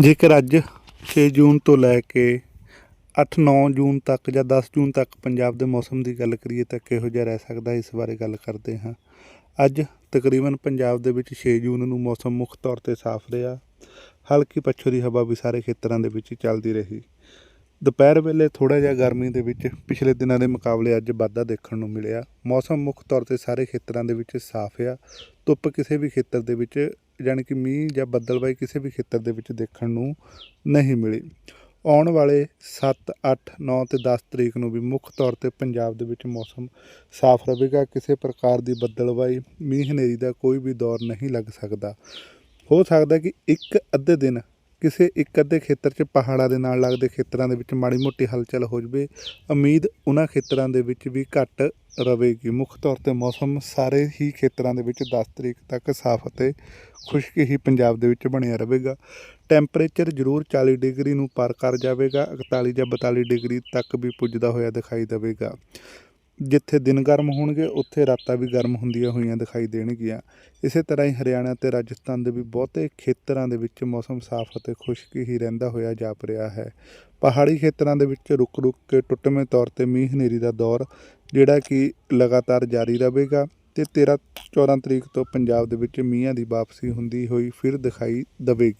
ਜੇਕਰ ਅੱਜ 6 ਜੂਨ ਤੋਂ ਲੈ ਕੇ 8-9 ਜੂਨ ਤੱਕ ਜਾਂ 10 ਜੂਨ ਤੱਕ ਪੰਜਾਬ ਦੇ ਮੌਸਮ ਦੀ ਗੱਲ ਕਰੀਏ ਤਾਂ ਕਿਹੋ ਜਿਹਾ ਰਹਿ ਸਕਦਾ ਇਸ ਬਾਰੇ ਗੱਲ ਕਰਦੇ ਹਾਂ। ਅੱਜ ਤਕਰੀਬਨ ਪੰਜਾਬ ਦੇ ਵਿੱਚ 6 ਜੂਨ ਨੂੰ ਮੌਸਮ ਮੁੱਖ ਤੌਰ ਤੇ ਸਾਫ਼ ਰਿਹਾ। ਹਲਕੀ ਪੱਛੋ ਦੀ ਹਵਾ ਵੀ ਸਾਰੇ ਖੇਤਰਾਂ ਦੇ ਵਿੱਚ ਚੱਲਦੀ ਰਹੀ। ਦੁਪਹਿਰ ਵੇਲੇ ਥੋੜਾ ਜਿਹਾ ਗਰਮੀ ਦੇ ਵਿੱਚ ਪਿਛਲੇ ਦਿਨਾਂ ਦੇ ਮੁਕਾਬਲੇ ਅੱਜ ਵਾਧਾ ਦੇਖਣ ਨੂੰ ਮਿਲਿਆ। ਮੌਸਮ ਮੁੱਖ ਤੌਰ ਤੇ ਸਾਰੇ ਖੇਤਰਾਂ ਦੇ ਵਿੱਚ ਸਾਫ਼ ਆ। ਧੁੱਪ ਕਿਸੇ ਵੀ ਖੇਤਰ ਦੇ ਵਿੱਚ ਜਾਣੀ ਕਿ ਮੀਂਹ ਜਾਂ ਬੱਦਲਬਾਈ ਕਿਸੇ ਵੀ ਖੇਤਰ ਦੇ ਵਿੱਚ ਦੇਖਣ ਨੂੰ ਨਹੀਂ ਮਿਲੀ। ਆਉਣ ਵਾਲੇ 7 8 9 ਤੇ 10 ਤਰੀਕ ਨੂੰ ਵੀ ਮੁੱਖ ਤੌਰ ਤੇ ਪੰਜਾਬ ਦੇ ਵਿੱਚ ਮੌਸਮ ਸਾਫ਼ ਰਹੇਗਾ। ਕਿਸੇ ਪ੍ਰਕਾਰ ਦੀ ਬੱਦਲਬਾਈ, ਮੀਂਹ ਹਨੇਰੀ ਦਾ ਕੋਈ ਵੀ ਦੌਰ ਨਹੀਂ ਲੱਗ ਸਕਦਾ। ਹੋ ਸਕਦਾ ਕਿ ਇੱਕ ਅੱਧੇ ਦਿਨ ਕਿਸੇ ਇੱਕ ਅੱਧੇ ਖੇਤਰ 'ਚ ਪਹਾੜਾਂ ਦੇ ਨਾਲ ਲੱਗਦੇ ਖੇਤਰਾਂ ਦੇ ਵਿੱਚ ਮਾੜੀ ਮੋਟੀ ਹਲਚਲ ਹੋ ਜਵੇ, ਉਮੀਦ ਉਹਨਾਂ ਖੇਤਰਾਂ ਦੇ ਵਿੱਚ ਵੀ ਘੱਟ ਰਵੇਗੀ ਮੁੱਖ ਤੌਰ ਤੇ ਮੌਸਮ ਸਾਰੇ ਹੀ ਖੇਤਰਾਂ ਦੇ ਵਿੱਚ 10 ਤਰੀਕ ਤੱਕ ਸਾਫ਼ ਅਤੇ ਖੁਸ਼ਕ ਹੀ ਪੰਜਾਬ ਦੇ ਵਿੱਚ ਬਣਿਆ ਰਹੇਗਾ। ਟੈਂਪਰੇਚਰ ਜ਼ਰੂਰ 40 ਡਿਗਰੀ ਨੂੰ ਪਾਰ ਕਰ ਜਾਵੇਗਾ 41 ਜਾਂ 42 ਡਿਗਰੀ ਤੱਕ ਵੀ ਪੁੱਜਦਾ ਹੋਇਆ ਦਿਖਾਈ ਦੇਵੇਗਾ। ਜਿੱਥੇ ਦਿਨ ਗਰਮ ਹੋਣਗੇ, ਉੱਥੇ ਰਾਤਾਂ ਵੀ ਗਰਮ ਹੁੰਦੀਆਂ ਹੋਈਆਂ ਦਿਖਾਈ ਦੇਣਗੀਆਂ। ਇਸੇ ਤਰ੍ਹਾਂ ਹੀ ਹਰਿਆਣਾ ਤੇ ਰਾਜਸਥਾਨ ਦੇ ਵੀ ਬਹੁਤੇ ਖੇਤਰਾਂ ਦੇ ਵਿੱਚ ਮੌਸਮ ਸਾਫ਼ ਅਤੇ ਖੁਸ਼ਕ ਹੀ ਰਹਿੰਦਾ ਹੋਇਆ ਜਾਪ ਰਿਹਾ ਹੈ। ਪਹਾੜੀ ਖੇਤਰਾਂ ਦੇ ਵਿੱਚ ਰੁਕ-ਰੁਕ ਕੇ ਟੁੱਟਵੇਂ ਤੌਰ ਤੇ ਮੀਂਹ ਹਨੇਰੀ ਦਾ ਦੌਰ, ਜਿਹੜਾ ਕਿ ਲਗਾਤਾਰ ਜਾਰੀ ਰਹੇਗਾ ਤੇ 13 14 ਤਰੀਕ ਤੋਂ ਪੰਜਾਬ ਦੇ ਵਿੱਚ ਮੀਂਹਾਂ ਦੀ ਵਾਪਸੀ ਹੁੰਦੀ ਹੋਈ ਫਿਰ ਦਿਖਾਈ ਦੇਵੇਗੀ।